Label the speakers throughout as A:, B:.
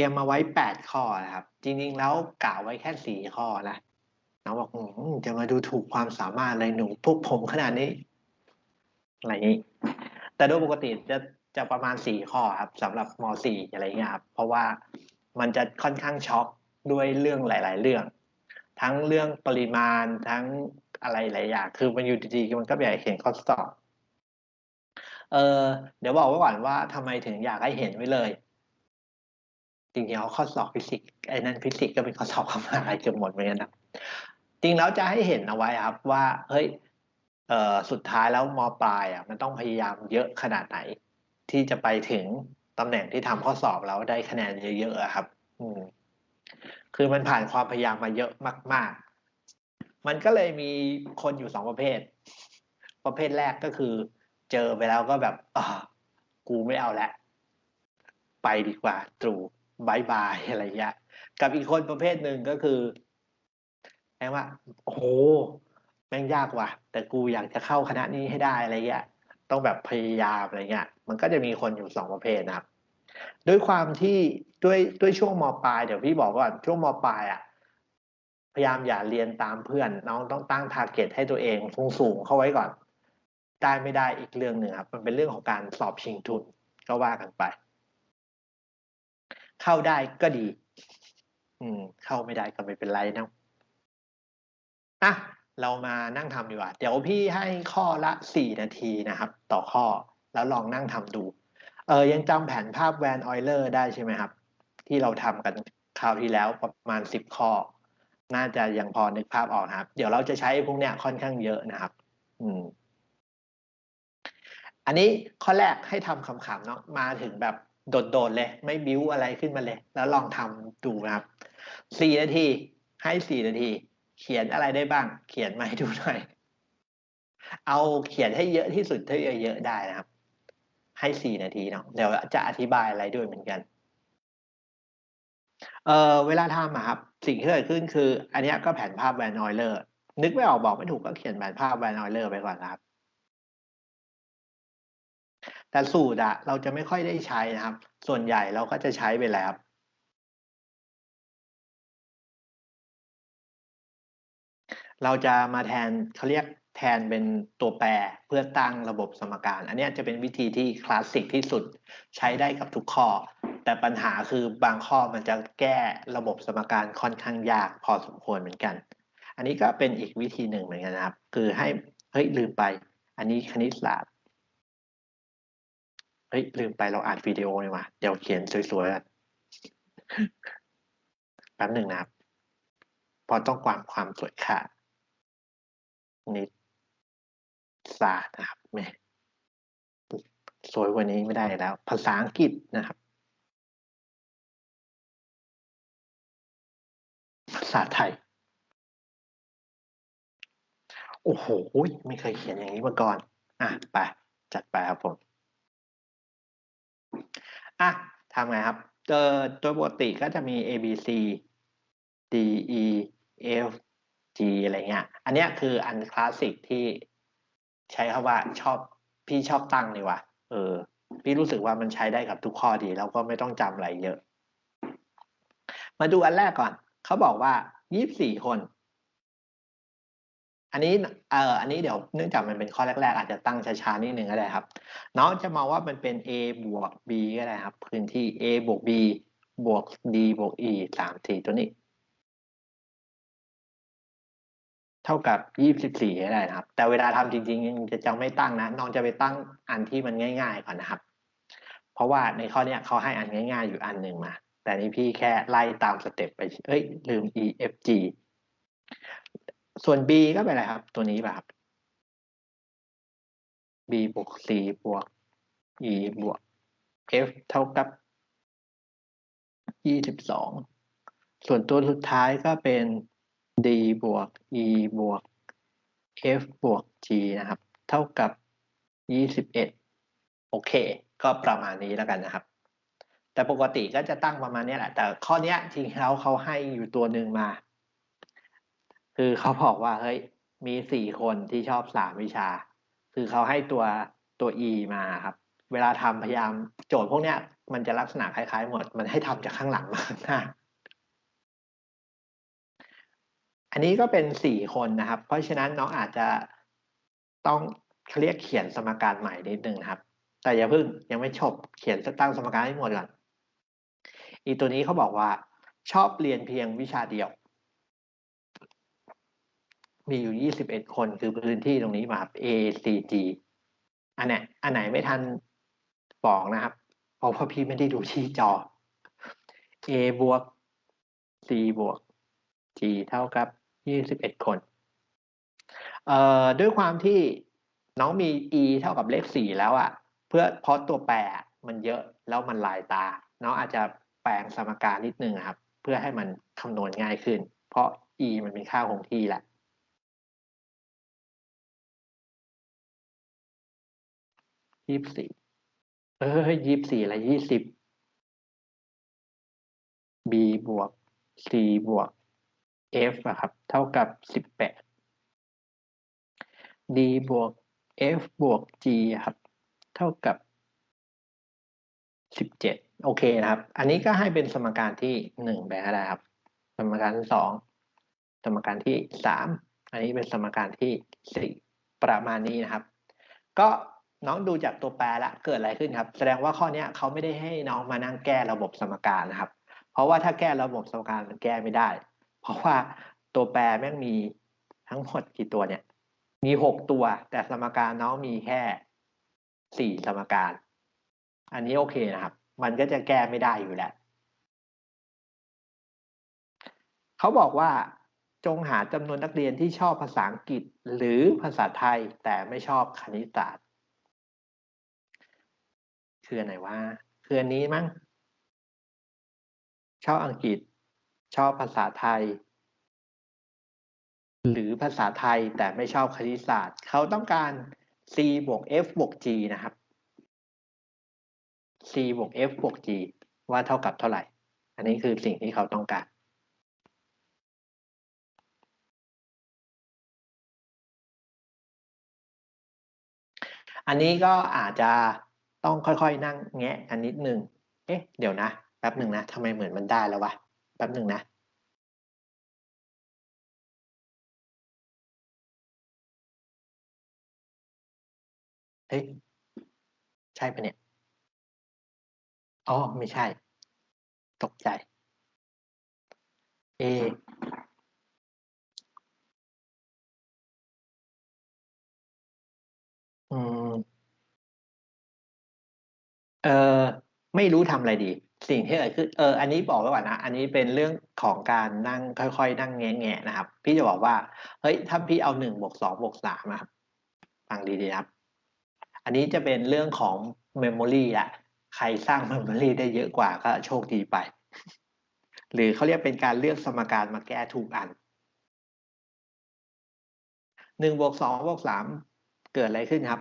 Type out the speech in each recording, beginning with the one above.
A: รียมมาไว้แปดข้อนะครับ จริงๆแล้วกล่าวไว้แค่สี่ข้อนะน้องบอกจะมาดูถูกความสามารถอะไรหนูพวกผมขนาดนี้อะไรนี้ แต่โดยปกติจะจะประมาณสี่ข้อครับสำหรับมสี่อะไรเงี้ยครับเพราะว่ามันจะค่อนข้างช็อกด้วยเรื่องหลาย ๆ เรื่อง ทั้งเรื่องปริมาณทั้งอะไรหลายอย่างคือมันอยู่ดีๆมันก็อยากเห็นข้อสอบเออเดี๋ยวบอกไว้ก่อนว่าทำไมถึงอยากให้เห็นไว้เลย จริงๆเอาข้อสอบฟิสิกส์ไอ้นั่นฟิสิกส์ก็เป็นข้อสอบเข้ามาอะไรเกือบหมดเหมือนกันนะจริงแล้วจะให้เห็นเอาไว้ครับว่าเฮ้ยเอ่อสุดท้ายแล้วมปลายอะมันต้องพยายามเยอะขนาดไหน ที่จะไปถึงตำแหน่งที่ทำข้อสอบแล้วได้คะแนนเยอะๆครับ อืมคือมันผ่านความพยายามมาเยอะมาก ๆ มันก็เลยมีคนอยู่สองประเภท ประเภทแรกก็คือ เจอไปแล้วก็แบบอ่ากูไม่เอาแล้วไปดีกว่าตรู บายบายอะไรเงี้ย กับอีกคนประเภทหนึ่งก็คือแปลว่า โอ้โห แม่งยากว่ะ แต่กูอยากจะเข้าคณะนี้ให้ได้อะไรเงี้ย ต้องแบบพยายามอะไรเงี้ย มันก็จะมีคนอยู่สองประเภทนะครับ ด้วยความที่ด้วยด้วยช่วงมปลายเดี๋ยวพี่บอกก่อนช่วงมปลายอะพยายามอย่าเรียนตามเพื่อน น้องต้องตั้งทาร์เก็ตให้ตัวเองสูงสูงๆเข้าไว้ก่อน ได้ไม่ได้อีกเรื่องหนึ่งครับ มันเป็นเรื่องของการสอบชิงทุนก็ว่ากันไป เข้าได้ก็ดี อืม เข้าไม่ได้ก็ไม่เป็นไรนะอะเรามานั่งทำดีกว่า เดี๋ยวพี่ให้ข้อละสี่นาทีนะครับ ต่อข้อแล้วลองนั่งทำดู เออยังจำแผนภาพแวนออยเลอร์ได้ใช่ไหมครับ ที่เราทำกันคราวที่แล้วประมาณสิบข้อ น่าจะยังพอนึกภาพออกนะครับ เดี๋ยวเราจะใช้พวกเนี้ยค่อนข้างเยอะนะครับ อืม อันนี้ข้อแรกให้ทำขำๆเนาะมาถึงแบบ โดดๆเลย ไม่บิ้วอะไรขึ้นมาเลย แล้วลองทำดูนะครับสี่นาทีให้สี่นาที เขียนอะไรได้บ้าง เขียนมาให้ดูหน่อย เอาเขียนให้เยอะที่สุดเท่าเยอะได้นะครับ ให้สี่นาทีเนาะเดี๋ยวจะอธิบายอะไรด้วยเหมือนกันเออเวลาทำอะครับ สิ่งที่เกิดขึ้นคือ อันนี้ก็แผนภาพแวนออยเลอร์นึกไม่ออกบอกไม่ถูกก็เขียนแผนภาพแวนออยเลอร์ไปก่อนนะครับ แต่สูตรอะเราจะไม่ค่อยได้ใช้นะครับ ส่วนใหญ่เราก็จะใช้ไปแล้วเราจะมาแทนเขาเรียกแทนเป็นตัวแปรเพื่อตั้งระบบสมการ อันนี้จะเป็นวิธีที่คลาสสิกที่สุดใช้ได้กับทุกข้อ แต่ปัญหาคือบางข้อมันจะแก้ระบบสมการค่อนข้างยากพอสมควรเหมือนกัน อันนี้ก็เป็นอีกวิธีหนึ่งเหมือนกันนะครับ คือให้เฮ้ยลืมไป อันนี้คณิตศาสตร์ เฮ้ยลืมไปเราอ่านวิดีโอเลยว่ะเดี๋ยวเขียนสวยๆแป๊บหนึ่งนะครับ พอต้องความความสวยค่ะ นิดศาสตร์นะครับแม่สวยกว่านี้ไม่ได้แล้ว ภาษาอังกฤษนะครับ ภาษาไทย โอ้โห ไม่เคยเขียนอย่างนี้มาก่อน อะ ไป จัดไปครับผม อะทำไงครับเจอโดยปกติก็จะมี A B C D E F G อะไรเงี้ย อันเนี้ยคืออันคลาสสิกที่ใช้คำว่าชอบพี่ชอบตั้งดีว่ะ เออ พี่รู้สึกว่ามันใช้ได้กับทุกข้อดี แล้วก็ไม่ต้องจำอะไรเยอะ มาดูอันแรกก่อน เขาบอกว่ายี่สิบสี่คน อันนี้เอ่ออันนี้เดี๋ยวเนื่องจากมันเป็นข้อแรก ๆ อาจจะตั้งช้าๆนิดนึงก็ได้ครับ น้องจะมองว่ามันเป็น a บวก b ก็ได้ครับ พื้นที่ a บวก b บวก d บวก e สามสี่ตัวนี้ เท่ากับยี่สิบสี่ก็ได้นะครับ แต่เวลาทำจริงๆจะจะไม่ตั้งนะ น้องจะไปตั้งอันที่มันง่าย ๆ ก่อนนะครับ เพราะว่าในข้อเนี้ยเขาให้อันง่าย ๆ อยู่อันหนึ่งมา แต่นี่พี่แค่ไล่ตามสเต็ปไป เอ้ยลืม e f g ส่วน b ก็เป็นอะไรครับ ตัวนี้ป่ะครับ b บวก c บวก e บวก f เท่ากับยี่สิบสองส่วนตัวสุดท้ายก็เป็น d บวก e บวก f บวก g นะครับ เท่ากับยี่สิบเอ็ดโอเค ก็ประมาณนี้แล้วกันนะครับ แต่ปกติก็จะตั้งประมาณนี้แหละ แต่ข้อนี้จริงๆแล้วเขาให้อยู่ตัวหนึ่งมา คือเขาบอกว่าเฮ้ยมีสี่คนที่ชอบสามวิชา คือเขาให้ตัวตัว e มาครับ เวลาทำพยายามโจทย์พวกเนี้ย มันจะลักษณะคล้าย ๆ หมด มันให้ทำจากข้างหลังมาข้างหน้าอันนี้ก็เป็นสี่คนนะครับ เพราะฉะนั้นน้องอาจจะต้องเขาเรียกเขียนสมการใหม่นิดนึงนะครับ แต่อย่าเพิ่งยังไม่จบเขียนตั้งสมการให้หมดก่อนอีตัวนี้เขาบอกว่าชอบเรียนเพียงวิชาเดียว มีอยู่ 21 คนคือพื้นที่ตรงนี้มา A C G อันเนี้ยอันไหนไม่ทันบอกนะครับ เพราะว่าพี่ไม่ได้ดูที่จอ A บวก C บวก G เท่ากับ 21 คน เอ่อด้วยความที่น้องมี e เท่ากับเลข 4 แล้วอะ่ะ เพื่อเพราะตัวแปรมันเยอะแล้วมันลายตา น้องอาจจะแปลงสมการนิดนึงครับ เพื่อให้มันคำนวณง่ายขึ้น เพราะ e มันเป็นค่าคงที่แหละ ยี่สิบสี่เออยี่สิบสี่อะไรยี่สิบ b บวก c บวก f อะครับ เท่ากับสิบแปด d บวก f บวก g ครับ เท่ากับสิบเจ็ดโอเคนะครับ อันนี้ก็ให้เป็นสมการที่หนึ่งไปก็ได้ครับ สมการที่สอง สมการที่สาม อันนี้เป็นสมการที่สี่ประมาณนี้นะครับ ก็ น้องดูจากตัวแปรละเกิดอะไรขึ้นครับ แสดงว่าข้อนี้เขาไม่ได้ให้น้องมานั่งแก้ระบบสมการนะครับ เพราะว่าถ้าแก้ระบบสมการมันแก้ไม่ได้ เพราะว่าตัวแปรแม่งมีทั้งหมดกี่ตัวเนี่ย มีหกตัว แต่สมการน้องมีแค่สี่สมการ อันนี้โอเคนะครับ มันก็จะแก้ไม่ได้อยู่แล้วเขาบอกว่าจงหาจำนวนนักเรียนที่ชอบภาษาอังกฤษ หรือภาษาไทยแต่ไม่ชอบคณิตศาสตร์ คืออันไหนว่าคืออันนี้มั้งชอบอังกฤษ ชอบภาษาไทย หรือภาษาไทยแต่ไม่ชอบคณิตศาสตร์ เขาต้องการ c บวก f บวก g นะครับ c บวก f บวก g ว่าเท่ากับเท่าไหร่ อันนี้คือสิ่งที่เขาต้องการ อันนี้ก็อาจจะ ต้องค่อยๆนั่งแงะกันนิดนึง เอ๊ะ เดี๋ยวนะ แป๊บหนึ่งนะทำไมเหมือนมันได้แล้ววะ แป๊บหนึ่งนะเฮ้ย ใช่ปะเนี่ย อ๋อ ไม่ใช่ ตกใจ A อืม เออไม่รู้ทำอะไรดี สิ่งที่เกิดขึ้นเอออันนี้บอกไว้ก่อนนะ อันนี้เป็นเรื่องของการนั่งค่อยๆ นั่งแงะๆนะครับ พี่จะบอกว่าเฮ้ยถ้าพี่เอาหนึ่งบวกสองบวกสามนะครับฟังดีๆครับ อันนี้จะเป็นเรื่องของเมมโมรีละใครสร้างเมมโมรีได้เยอะกว่าก็โชคดีไป หรือเขาเรียกเป็นการเลือกสมการมาแก้ถูกอันหนึ่งบวกสองบวกสามเกิดอะไรขึ้นครับ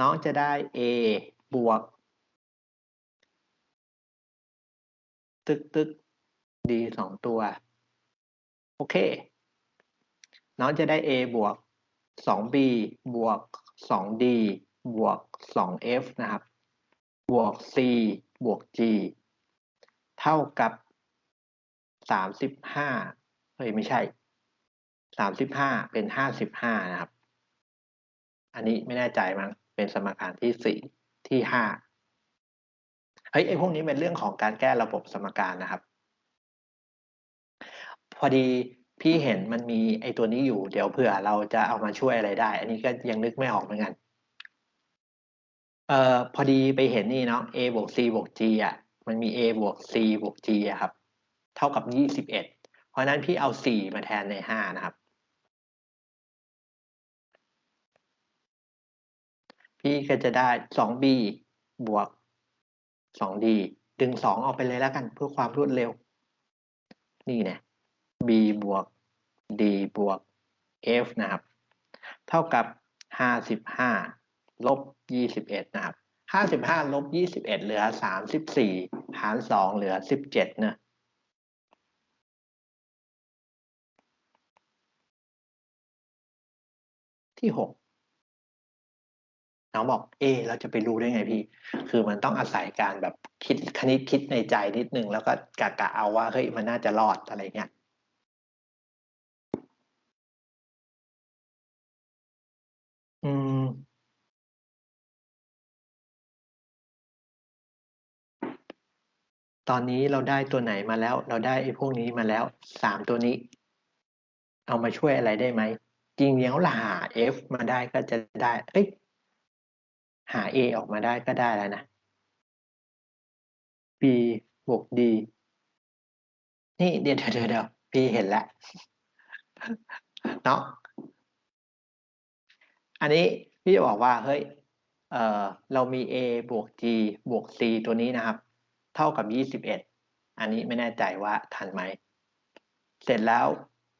A: น้องจะได้ a บวก ตึกตึก d สองตัว โอเค น้องจะได้ a บวก 2b บวก 2d บวก 2f นะครับ บวก c บวก g เท่ากับ 35 เฮ้ย ไม่ใช่ 35 เป็น 55 นะครับ อันนี้ไม่แน่ใจมั้ง เป็นสมการที่ 4 ที่ 5 ฮ้ยไอ้พวกนี้เป็นเรื่องของการแก้ระบบสมการนะครับ พอดีพี่เห็นมันมีไอ้ตัวนี้อยู่เดี๋ยวเผื่อเราจะเอามาช่วยอะไรได้ อันนี้ก็ยังนึกไม่ออกเหมือนกันเอ่อพอดีไปเห็นนี่เนาะ a บวก c บวก g อะมันมี a บวก c บวก g อะครับ เท่ากับ21เพราะนั้นพี่เอา4มาแทนใน5นะครับ พี่ก็จะได้ 2b บวก 2d ดึง 2 ออกไปเลยแล้วกันเพื่อความรวดเร็ว นี่นะ b บวก d บวก f นะครับ เท่ากับ 55 ลบ 21 นะครับ 55 ลบ 21 เหลือ 34 หาร 2 เหลือ 17 นะที่ 6 น้องบอกเอเราจะไปรู้ได้ไงพี่ คือมันต้องอาศัยการแบบคิดคณิตคิดในใจนิดนึง แล้วก็กะกะเอาว่าเฮ้ยมันน่าจะรอดอะไรเงี้ยอืม ตอนนี้เราได้ตัวไหนมาแล้ว เราได้ไอ้พวกนี้มาแล้วสามตัวนี้ เอามาช่วยอะไรได้ไหมจริงๆแล้วเราหา f มาได้ก็จะได้ เอ้ย หา a ออกมาได้ก็ได้แล้วนะ b บวก d นี่เดี๋ยวเดี๋ยวเดี๋ยวพี่เห็นแล้วเนาะอันนี้พี่จะบอกว่าเฮ้ยเออเรามี a บวก g บวก c ตัวนี้นะครับ เท่ากับยี่สิบเอ็ดอันนี้ไม่แน่ใจว่าทันไหม เสร็จแล้ว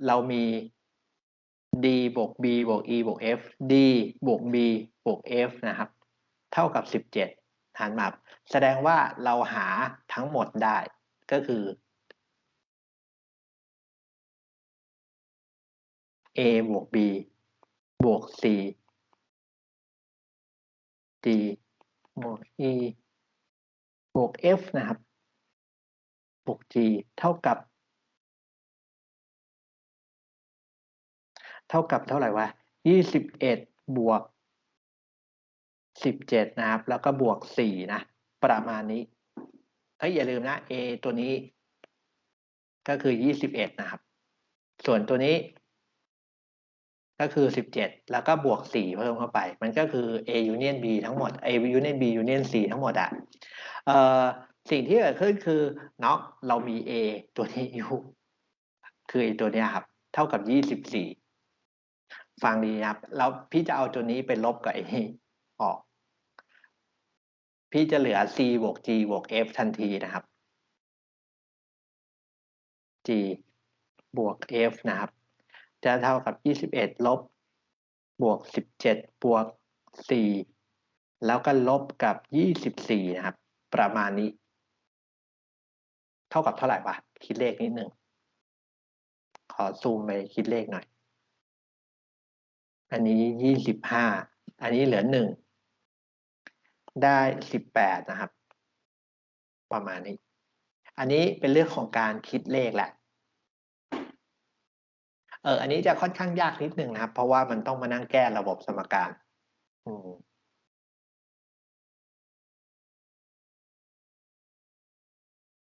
A: เรามี d บวก b บวก e บวก f d บวก b บวก f นะครับ เท่ากับสิบเจ็ดหันมาแสดงว่าเราหาทั้งหมดได้ก็คือ a บวก b บวก c d บวก e บวก f นะครับ บวก g เท่ากับ เท่ากับเท่าไหร่วะยี่สิบเอ็ดบวก สิบเจ็ดนะครับ แล้วก็บวกสี่นะ ประมาณนี้เอ้ยอย่าลืมนะ a ตัวนี้ ก็คือยี่สิบเอ็ดนะครับ ส่วนตัวนี้ ก็คือสิบเจ็ดแล้วก็บวกสี่เพิ่มเข้าไป มันก็คือ a union b ทั้งหมด a union b union c ทั้งหมดอะเอ่อสิ่งที่เกิดขึ้นคือเนาะเรามี a ตัวนี้อยู่คือไอตัวเนี้ยครับ เท่ากับยี่สิบสี่ฟังดีนะครับ แล้วพี่จะเอาตัวนี้ไปลบกับไอ้ออก พี่จะเหลือ c บวก g บวก f ทันทีนะครับ g บวก f นะครับ จะเท่ากับยี่สิบเอ็ดลบบวกสิบวกสี่แล้วก็ลบกับยี่สิบสี่นะครับ ประมาณนี้ เท่ากับเท่าไหร่วะ คิดเลขนิดหนึ่ง ขอซูมไปคิดเลขหน่อย อันนี้ยี่สิบห้าอันนี้เหลือหนึ่ง ได้สิบแปดนะครับ ประมาณนี้ อันนี้เป็นเรื่องของการคิดเลขแหละเอออันนี้จะค่อนข้างยากนิดหนึ่งนะครับ เพราะว่ามันต้องมานั่งแก้ระบบสมการ อืม